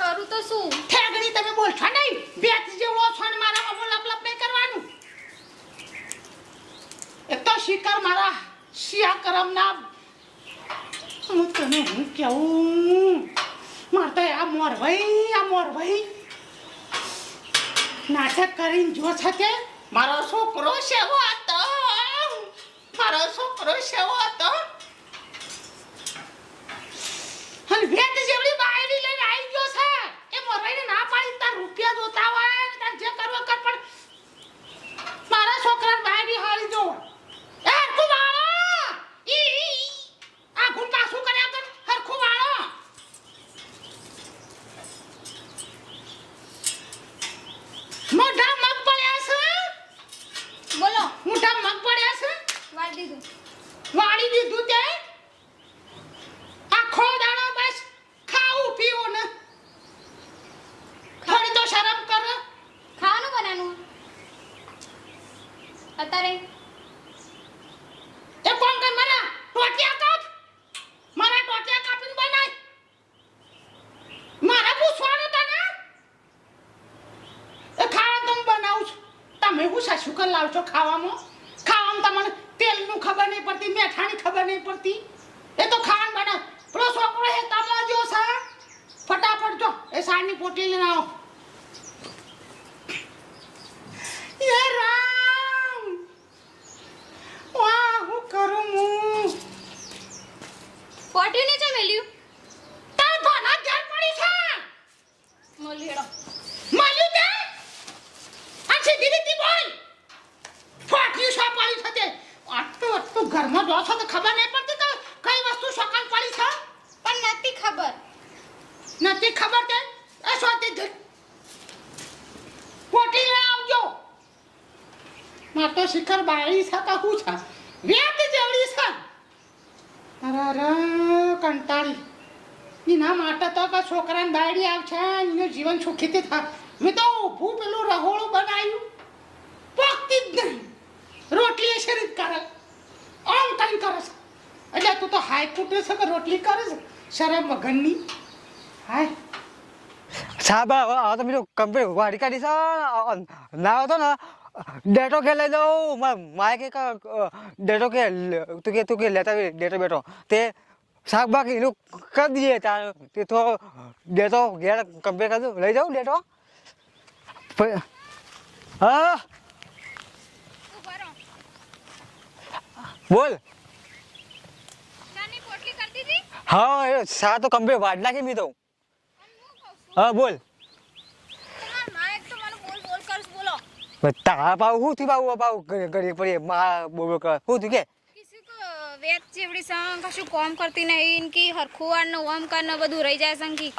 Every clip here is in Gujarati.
કરું તો શું? ઠેગડી તમે બોલશો નહીં. બેચ જેવો છો ને મારા બબો લપ લપ નહીં કરવાનું. એ તો શિકાર મારા શિયા કરમના હું તને હું કેવું મારે તો આ મોર ભાઈ આ મોર ભાઈ નાટક કરીને જો છે તે મારો છોકરો સેવો હતો. મારો છોકરો સેવો હતો. તમે હું સાસુ કર લાવશો ખાવામાં? ખાવામાં તમને તેલનું ખબર નહીં પડતી, મેઠાની ખબર નહીં પડતી. એ તો ખાવાનું બનાવ. પેલો છોકરો હે જો સા ફટાફટ જો, એ સારની પોટલી લઈને આવો એ રામ વાહ હું કરું હું પોટ્યું નીચે મેલ્યું તાર ભાના ઘેર પડી છે મોલી હેડો મળ્યું તે આ સીધી રીતી બોલ ફાટ્યું શા પડી છે તે આટલું આટલું ઘરમાં જો છો તો ખબર નહીં પડતી કે કઈ વસ્તુ શોકાન પડી છે પણ નથી ખબર નથી ખબર તે? ગઈ પોટી આવજો. માર તો શિખર બાળી છે કે હું છે? વેત જેવડી છે. અરે કંટાળી. એના માટે તો કે છોકરાને બાયડી આવશે, એનું જીવન સુખીથી થાય. મેં તો ઊભું પેલું રહોળું બનાવ્યું. પકતી જ નહીં. રોટલી એ શરીર કરે. આમ કંઈ કરે છે. એટલે તું તો હાય ફૂટે છે કે રોટલી કરે છે? શરમ વગરની. સાહેબ હવે તો બીજું કમ્પ્લીટ વાડી કાઢી છે ના હતો ને ડેટો કે લઈ દઉં મારે કે ડેટો કે તું કે તું કે લેતા ડેટો બેટો તે શાકભાગ એનું કરી દઈએ ત્યાં તે તો ડેટો ઘેર કમ્પ્લીટ કરી દઉં લઈ જાઉં ડેટો હા બોલ હા એ સા તો કમ્પ્લીટ વાડ નાખી મી દઉં હા, બોલ. માં તો તારા પાવ હું થી પાવ પાવ ઘડી પડી મા બોલ કર હું થી કે? વેત જેવડી સંગ કશું કોમ કરતી નહીં ઇનકી હરખુવાર નો ઓમ કર ન બધું રહી જાય સંગી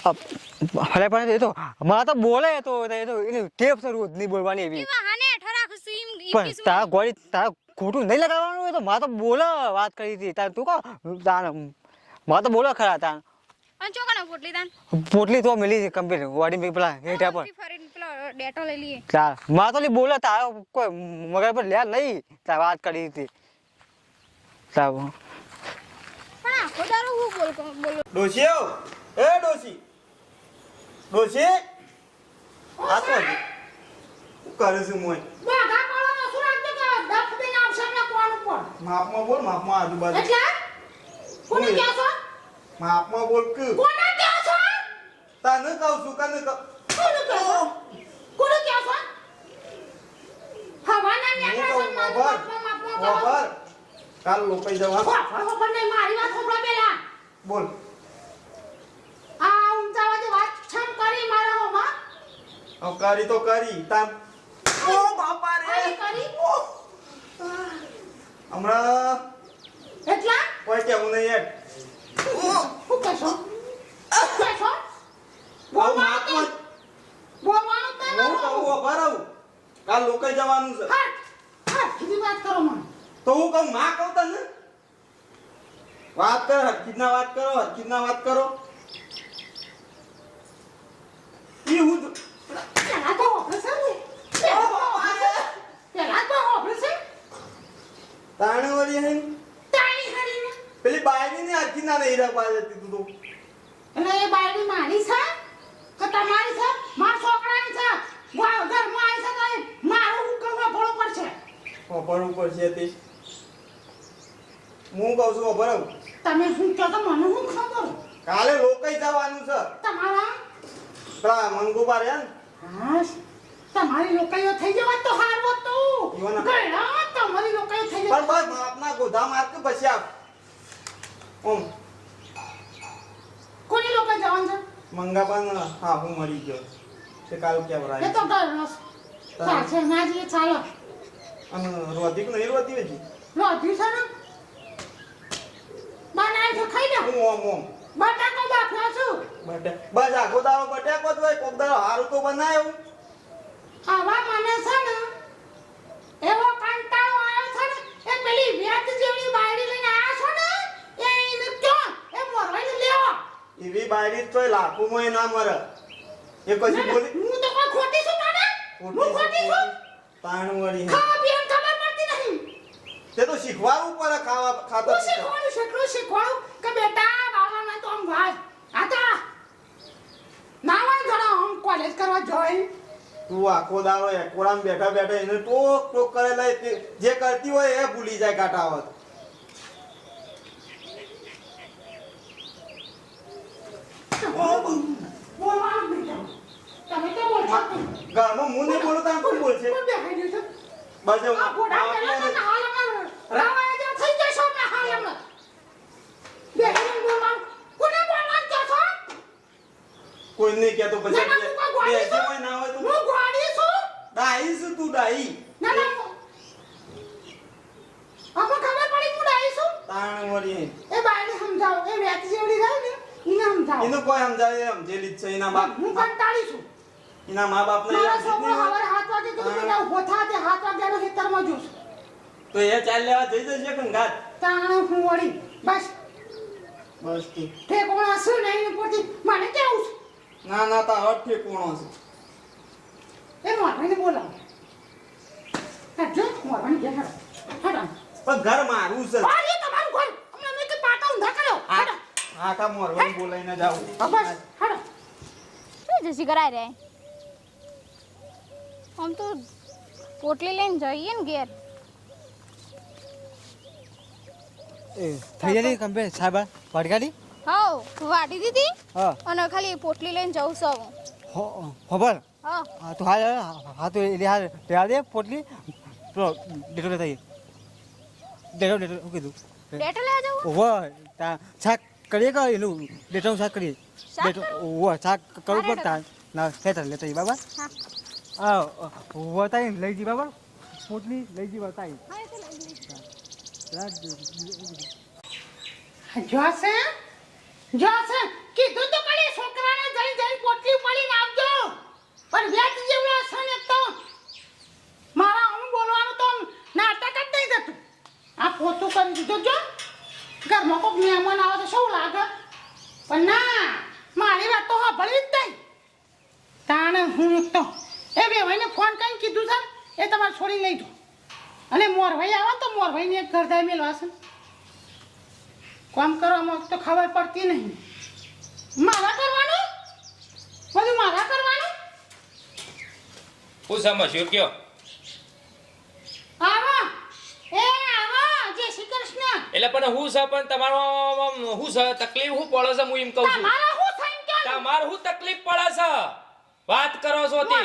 અરે પણ એ તો મારા તો બોલે તો એ તો, એની ટેપ છે રોજ નહીં બોલવાની એવી. કેવા હાને હેઠો રાખું છું ઈમ ઈ પણ તારા ગોળી તારા ખોટું નહીં લગાવવાનું એ તો મારા તો બોલે વાત કરી હતી. તાર તું કહો તાર મારા તો બોલે ખરા તાર. અને પોટલી દાન પોટલી તો મિલી કમ્પ્લીટ વાડી મેં પેલા હેઠા પર ફરી ફરીને ડેટો લઈ લઈએ. ચાલ. માં તો લી બોલે તા કોઈ મગજ પર લ્યા નહીં. તા વાત કરી હતી. સાબ પણ આખો દારો હું બોલ બોલ ડોશી આવ. એ ડોશી. ડોશી? આ તો હું કરે છે મોય? વાઘા કોળો શું રાખજો કે દફ દઈને આવશે ને કોણ ઉપર? માપમાં બોલ માપમાં આજુબાજુ. એટલે? કોને બોલ. છો? માપમાં બોલ કે કોને કહો છો તને કહું છું કને કહું કોને કહો કોને કહો છો હવાના છે વભર માપમાં માપમાં વભર કાલ લોકાઈ જવા વભર નહીં મારી વાત સાંભળો પેલા બોલ આ ઊંચાવાથી વાત છમ કરી મારા હોમાં હવે કરી તો કરી તામ ઓ બાપા રે કરી હમણાં એટલા કોઈ કેવું નહીં યાર કહેશો કહેશો બોલવાનું માપમાં બોલવાનું તો હું કહું વભર આવું કાલ લોકાઈ જવાનું છે. હા હા સીધી વાત કરો મને. તો હું કહું માં કહું તને? વાત કર હરકીતના વાત કરો હરકીતના વાત કરો ઈ હું તો- પેલા તો ઓપરેશન ને પેલા તો ઓપરેશન પેલા તો ઓપરેશન તાણે વળી હે તાણી હરીને પેલી બાયની ને હરકીતના નહીં રહ પાડતી તું તો એટલે એ બાયડી મારી છે કે તમારી છે માર છોકરાની છે વા- ઘરમાં આવી છે તો એ મારું હું કરવા ભળવું પડશે ખબર ઉપર છે તે કહું બરાબર તમે શું કહો તો મને શું ખબર? કાલે લોકઈ જવાનું છે. તમારા? પેલા મંગુબા ને હા તમારી લોકાઈઓ થઈ જવા તો હારવો તો ઈવોના- તમારી લોકાઈઓ થઈ પણ બસ માપના ગોધા માર કે પછી આપ. ઓમ. કોની લોકાઈ જવાનું છે? મંગાબા હા હું મરી ગયો. તે કાલ એ કેવરાય તો ગયડો સાચે ના ચાલો. અને રોધિક નહીં રોધી હજી? રોધી છે ને? બનાવી છે ખાઈ લે. હું ઓમ ઓમ બટાકો બાફ્યો છું બસ આખો દાડો બટેકો જ હોય કોક દાડો હારું તો બનાવ્યું આવા મને છે ને એવો કંટાળો આવ્યો છે ને એ પેલી વ્યાત જેવડી બાયડી લઈને આયા છો ને એ એને ક્યો એ મોરવાઈને લેવો. એવી બાયરી તો લાખોમાં ના મરે. એ પછી બોલી હું તો કોઈ ખોટી છું તારે હું ખોટી છું તાણ વળી. ખાવા પીવાની ખબર પડતી નહીં તે તો શીખવાડવું પડે ખાવા ખાતા હું શીખવાડું? શીખડું શીખવાડું? કે બેટા બાળવાના તો આમ આતા નાવા ઘણા આમ કોલેજ કરવા જોઈ. તું આખો દાડો એકોરામ બેઠા બેઠા એને ટોક ટોક કરેલા જે કરતી હોય એ ભૂલી જાય કાટાવત. ઘરમાં હું નહીં બોલું તાર કોણ બોલશે? બસ જેવા થઈ જશો ને હાલમાં. બેહાઈને બોલવાનું. કોને બોલવાનું કહો છો? કોઈ નહીં કહેતો પછી કોઈ ના હોય તો હું ગોળી છું. ડાહી છું તું ડાહી ના, ના, હું- ખબર પડી હું ડાહી છું? તાણ વળી એ બાઈને સમજાવો. એ વેચ જેવડી રહે ને, એને સમજાવો. એનું કોઈ સમજાવે છે એના બાપ હું કંટાળી છું. એના મા બાપ ને મારા છોકરો વાગે કીધું ના ઊભો થા, તે સાત વાગ્યાનો ખેતરમાં જોઉં છું. તો એ ચાલ લેવા જઈ જશે કંગાત તાણ હું વળી. બસ. બસ તું ઠેકોણા શું નહીં ઉપરથી? મને કેવું છે? ના ના તારો જ ઠેકોણો છે. એ મોરવાઈને બોલાવો. હટજો મોરવાની ગયા હેડો હેડો પણ ઘર મારું છે. આ રે તમારું ઘર. હમણાં મેં કે પાટા ઊંધા કર્યો. હેડો આખા મોરવાને બોલાઈને જાઉં. હા, બસ. હેડો શું જસી કરાય રે? આમ તો પોટલી લઈને જઈએ ને ઘેર એ થઈ ગયેલી કમ્પ્લેટ સાહેબ વાડકાડી હા વાડી દીધી હા. અને ખાલી પોટલી લઈને જઉં છું હું હો- ખબર હા. તો હાલ હા તો એ હાલ લેવા દે પોટલી. તો ડેટો લેતા આવીએ. ડેટો ડેટો શું કીધું? ડેટો લેવા જવું? ઓહો તા શાક કરીએ કે એનું ડેટો શાક કરીએ? ડેટો ઓહો શાક કરવું હા, પડે તા ના લેતા લેતા આવીએ બાબા. હા. વતાઈ લઈ જી બાબા. પોટલી લઈ જી વતાઈ. જોશે? જોશે? કીધું તો કલે છોકરાને જઈ જઈ પોટલી ઉપાડીને આવજો. પણ વ્યાજ જેવડા છે ને તો. મારા હું બોલવાનું તો નાટક જ નહીં થતું. આ પોતું કરી દીધો જો. ઘરમાં કોઈ મહેમાન આવે તો શું લાગે? પણ ના, મારી વાત તો સાંભળવી જ નહીં. તાણે હું તો એ બે ભાઈને ફોન કરીને કીધું છે એ તમારે છોડી લઈ જાઓ અને મોરભાઈ આવે તો મોરભાઈને એક ઘરદાય મેળવા છે. કામ કરવામાં તો ખબર પડતી નહીં. મારા કરવાનું? બધું મારા કરવાનું? હું સમજ્યો? કયો? આવો. એ આવો જય શ્રી કૃષ્ણ. એટલે પણ હું છે પણ તમારો હું છે તકલીફ હું પડે છે હું એમ કહું છું. તમારા હું તકલીફ પડે છે? વાત કરો છો તો.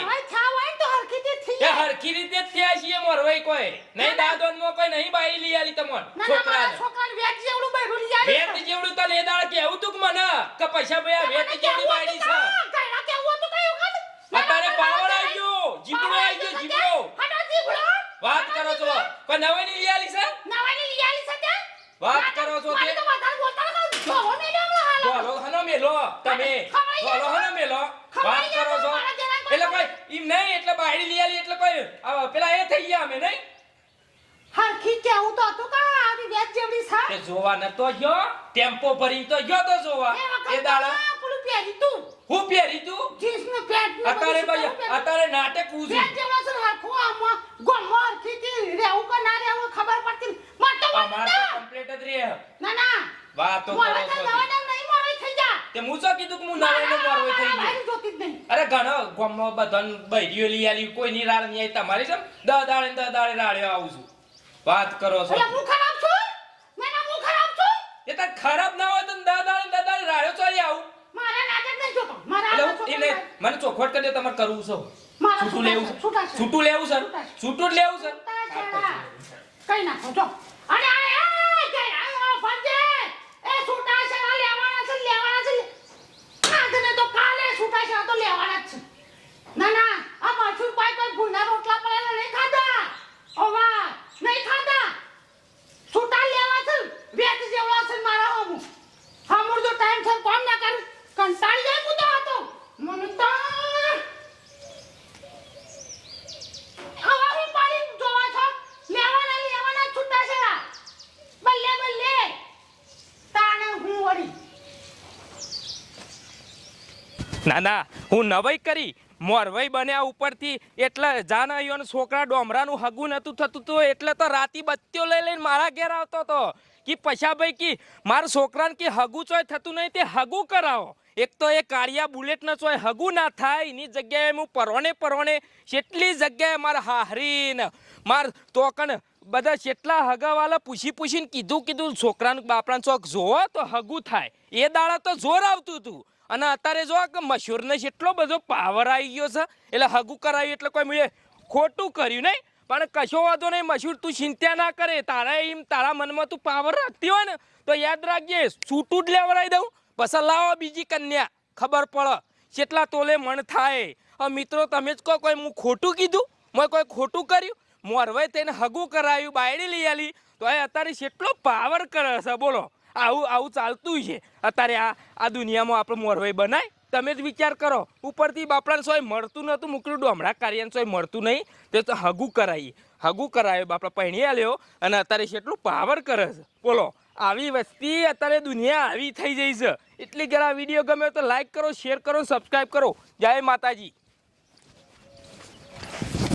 એ હરખી રીતે જ થયા છીએ મોરવાઈ કોઈ. નહીં દાદોનમાં કોઈ નહીં બાઈ લઈ આલી તમોન. છોકરા છોકરાને. છોકરાને જેવડું બૈરું લઈ છે. વેત જેવડું તો લેદાળ કેવું તું મને? કે પૈસા ભયા વેત મને જેવડી કેવું બાયડી હતું છે કાં? કાંઈના કેવું હતું કઈ વખત? ના, અત્યારે ના, પાવર ના, આવી ગયો જીબડો પાવર આવી ગયો છે જીબડો તે? હાડો જીભડો? વાત હાડો કરો છો જીભડો? કોઈ નવાઈ ની લઈ આલી છે નવાની લઈ આવી છે તે? વાત ના, કરો છો મને તે? તો વધારે બોલતા નહોતા. જોવો ને લે હમણાં હાલો. બોલો હનો મેલો તમે ખવાઈ જાય બોલો હનો મેલો ખવાઈ વાત જાય કરો તો છો મારા જરાક ઈમ નહીં એટલે બાયડી લઈ આલી એટલે કોઈ પેલા એ થઈ ગયા અમે નહીં? હરખી કેવું તો હતું કા આવી વેચ જેવડી સા તે જોવા નતો ગયો. ટેમ્પો ભરીને તો ગયો તો જોવા. એ દાડા. તો પેલું પહેર્યું તું. હું પહેરી તું? પેન્ટ ને અત્યારે બધું ભાઈ અતારે નાટક ઉજી વેચ જેવડા સર હરખો આમાં આમાં. હરખી હરખીથી રેવું કે ના રેવું ખબર પડતી. મને તો અમાર તો. કમ્પ્લીટ જ રે ના, ના. વાતો કરો છો થઈને તે. જવા દે, નહીં મોરવાઈ થઈ જા. તે હું શું કીધું કે હું નવાઈ નો મોરવાઈ થઈ ગયો. અરે ઘણો ગમો બધાને બૈરીઓ લઈ આલી કોઈ ની રાડ નહીં તમારી જેમ દાડે દાડે રાડ્યો આવું છું? વાત કરો છો. એટલે હું ખરાબ છું? ના, ના, હું એ તો ખરાબ ના હોય તો દાડે દાદા રાડ્યો ચોરી આવું. મારા નાટક નહીં જોતો. મારા એટલે મને ચોખવટ કરી દે તમારે કરવું છે. છૂટું લેવું છે. છૂટા છે. છૂટું લેવું સર છૂટું લેવું સર કઈ નાખો જો અને આ એ જય આ ભંજે એ છૂટા છે આ લેવાના છે લેવાના છે આજને તો કાલે છૂટા છે આ તો લેવાના જ છે ના ના આ કોઈ ભૂના રોટલા પડેલા નહીં ખાધા. ઓવા નહીં ખાધા. છૂટા લેવા છે વેચ જેવડા છે મારા હમુ. હમુર તો ટાઈમ છે કોમ ના કર. કંટાળી જાય હું તો હતો મને તો ના ના, હું નવાઈ કરી. મોરવાઈ બન્યા ઉપરથી એટલે અને છોકરા ડોમરાનું હગું નતું થતું તો એટલે તો રાતી બત્તીઓ લઈ લઈને મારા ઘેર આવતો તો કે પછાભાઈ કી મારા છોકરાને કે હગું ચોય થતું નહીં તે હગું કરાવો. એક તો એ કાળિયા બુલેટ ન ચોય હગું ના થાય, એની જગ્યાએ હું પરોણે પરોણે કેટલી જગ્યાએ મારા હાહરીને માર તોકણ બધા જેટલા હગાવાલા પૂછી પૂછીને કીધું કીધું, છોકરાનું બાપરાનું ચોક જોવો તો હગું થાય. એ દાડા તો જોર આવતું હતું. અને અત્યારે જો કે મશહૂરને એટલો બધો પાવર આવી ગયો છે, એટલે હગું કરાવ્યું એટલે કોઈ મળે. ખોટું કર્યું નહીં, પણ કશો વાંધો નહીં મશહૂર તું ચિંતા ના કરે. તારા એમ તારા મનમાં તું પાવર રાખતી હોય ને, તો યાદ રાખજે, છૂટું જ લેવડાવી દઉં. પછી લાવો બીજી કન્યા, ખબર પડે. કેટલા તોલે મણ થાય. હવે મિત્રો, તમે જ કહો કોઈ, હું ખોટું કીધું? મેં કોઈ ખોટું કર્યું? મોરવાઈ તેને હગું કરાયું બાયડી લઈ આલી. તો એ અત્યારે કેટલો પાવર કરે છે, બોલો. આવું આવું ચાલતું છે. અત્યારે આ આ દુનિયામાં આપણે મોરવાઈ બનાય. તમે જ વિચાર કરો, ઉપરથી બાપડાને સોય મળતું નહોતું મોકલું ડોમડા કાર્યાને સોય મળતું નહીં. તે તો હગું કરાવી હગું કરાવ્યો બાપડા પહેણી આલ્યો અને અત્યારે કેટલું પાવર કરે છે. બોલો, આવી વસ્તી અત્યારે દુનિયા આવી થઈ જઈ છે. એટલી જરા વીડિયો ગમે તો લાઈક કરો શેર કરો સબસ્ક્રાઈબ કરો. જય માતાજી.